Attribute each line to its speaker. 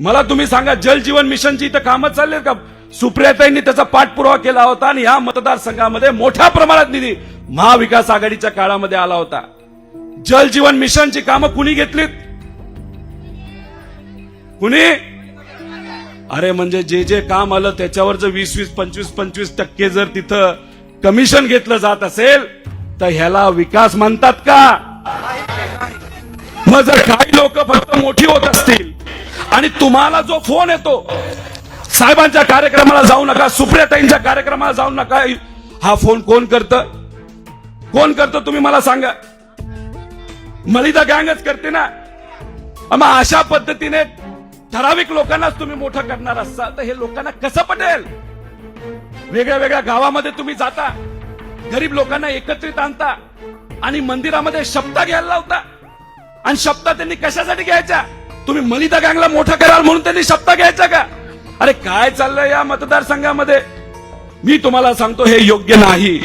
Speaker 1: मला तुम्ही सांगा जल जीवन मिशनची इथं कामं चालले का? सुप्रियाताईंनी त्याचा पाठपुरावा केला होता आणि या मतदारसंघामध्ये मोठ्या प्रमाणात निधी महाविकास आघाडीच्या काळामध्ये आला होता. जल जीवन मिशनची कामं कुणी घेतलीत? कुणी? अरे म्हणजे जे जे काम आलं त्याच्यावर जर वीस वीस पंचवीस पंचवीस टक्के जर तिथं कमिशन घेतलं जात असेल तर ह्याला विकास म्हणतात का? मग जर काही लोक फक्त मोठी होत असतील आणि तुम्हाला जो फोन येतो साहेबांच्या कार्यक्रमाला जाऊ नका सुप्रियाताईंच्या कार्यक्रमाला जाऊ नका. हा फोन कोण करतं? कोण करतं तुम्ही मला सांगा. मलिदा गँगच करते ना. मग अशा पद्धतीने ठराविक लोकांनाच तुम्ही मोठं करणार असाल. तर हे लोकांना कसं पटेल? वेगळ्या वेगळ्या गावामध्ये तुम्ही जाता गरीब लोकांना एकत्रित आणता आणि मंदिरामध्ये शब्द घ्यायला लावता. आणि शब्द त्यांनी कशासाठी घ्यायच्या? तुम्ही मलिता गँगला मोठा कराल म्हणून त्यांनी सत्ता घ्यायचा का? अरे काय चाललंय या मतदारसंघामध्ये? मी तुम्हाला सांगतो हे योग्य नाही.